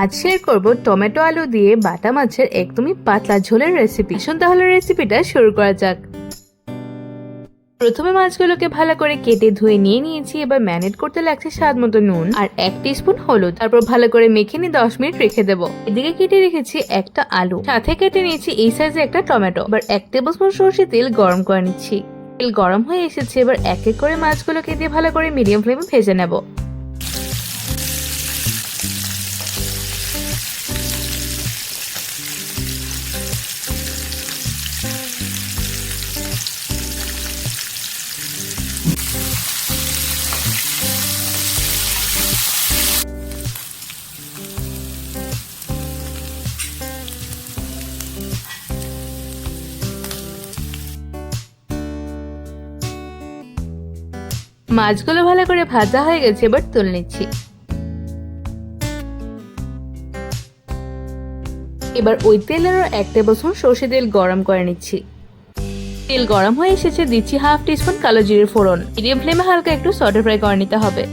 আজ শেয়ার করব টমেটো আলু দিয়ে বাটা মাছের একদমই পাতলা ঝোলের রেসিপি শুন তাহলে রেসিপিটা শুরু করা যাক। প্রথমে মাছগুলোকে ভালো করে কেটে ধুয়ে নিয়ে নিয়েছি, এবার ম্যারিনেট করতে লাগছে স্বাদ মতো নুন আর এক স্পুন হলুদ। তারপর ভালো করে মেখে নিয়ে দশ মিনিট রেখে দেবো। এদিকে কেটে রেখেছি একটা আলু। সাথে কেটে নিয়েছি এই সাইজে একটা টমেটো। এবার এক টেবিল স্পুন সর্ষে তেল গরম করে নিচ্ছি। তেল গরম হয়ে এসেছে, এবার এক এক করে মাছগুলোকে দিয়ে ভালো করে মিডিয়াম ফ্লেমে ভেজে নেব। মাছগুলো ভালো করে ভাজা হয়ে গেছে, এবার তুলে নিচ্ছি। এবার ওই তেলের এক টেবিল স্পুন সর্ষে তেল গরম করে নিচ্ছি। তেল গরম হয়ে এসেছে, দিচ্ছি হাফ টিস্পুন কালো জিরে ফোড়ন। মিডিয়াম ফ্লেমে হালকা একটু সটে ফ্রাই করে নিতে হবে।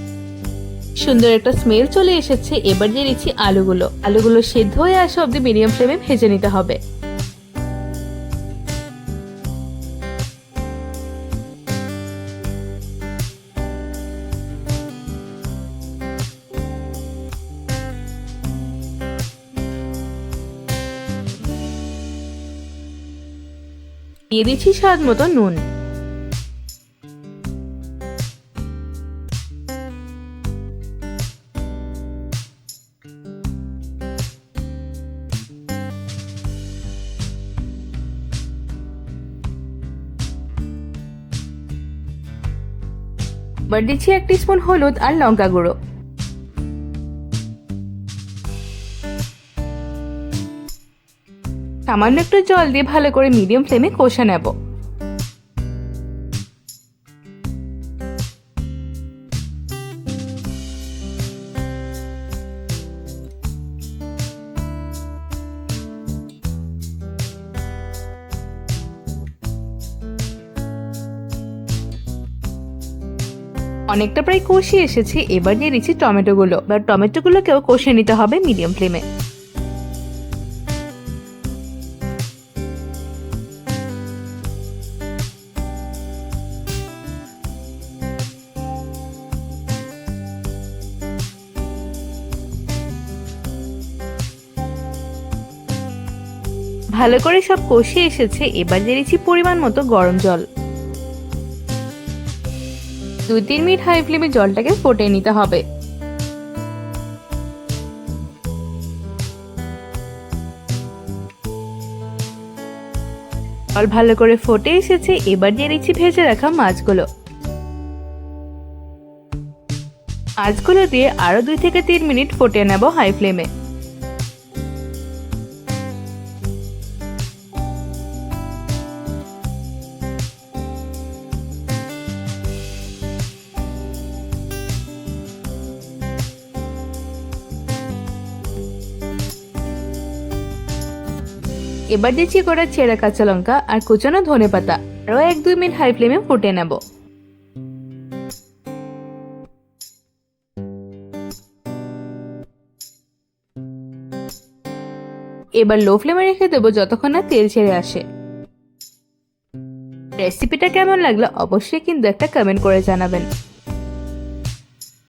সুন্দর একটা স্মেল চলে এসেছে, এবার দিয়ে দিচ্ছি আলুগুলো। আলুগুলো সেদ্ধ হয়ে আসা অব্দি মিডিয়াম ফ্লেমে ভেজে নিতে হবে। দিয়ে দিচ্ছি স্বাদ মতো নুন। এবার দিচ্ছি এক স্পুন হলুদ আর লঙ্কা গুঁড়ো। সামান্য একটু জল দিয়ে ভালো করে মিডিয়াম ফ্লেমে কষে নেব। অনেকটা প্রায় কষিয়ে এসেছে, এবার দিয়ে দিচ্ছি টমেটোগুলো। এবার টমেটোগুলোকেও কষিয়ে নিতে হবে মিডিয়াম ফ্লেমে ভালো করে সব কষিয়ে এসেছে, এবার দিয়ে পরিমাণ মতো গরম জল। দুই তিন মিনিট হাই ফ্লেমে জলটাকে ফুটিয়ে নিতে হবে। জল ভালো করে ফোটে এসেছে, এবার দিয়ে দিচ্ছি ভেজে রাখা মাছগুলো। মাছগুলো দিয়ে আরও দুই থেকে তিন মিনিট ফুটিয়ে নেব হাই ফ্লেমে। এবার দিচ্ছি করা ছেঁড়া কাঁচা লঙ্কা আর কুচানো ধনে পাতা। আরও এক দুই মিনিট হাই ফ্লেমে ফুটে নেব। এবার লো ফ্লেমে রেখে দেবো যতক্ষণ না তেল ছেড়ে আসে। রেসিপিটা কেমন লাগল অবশ্যই কিন্তু একটা কমেন্ট করে জানাবেন।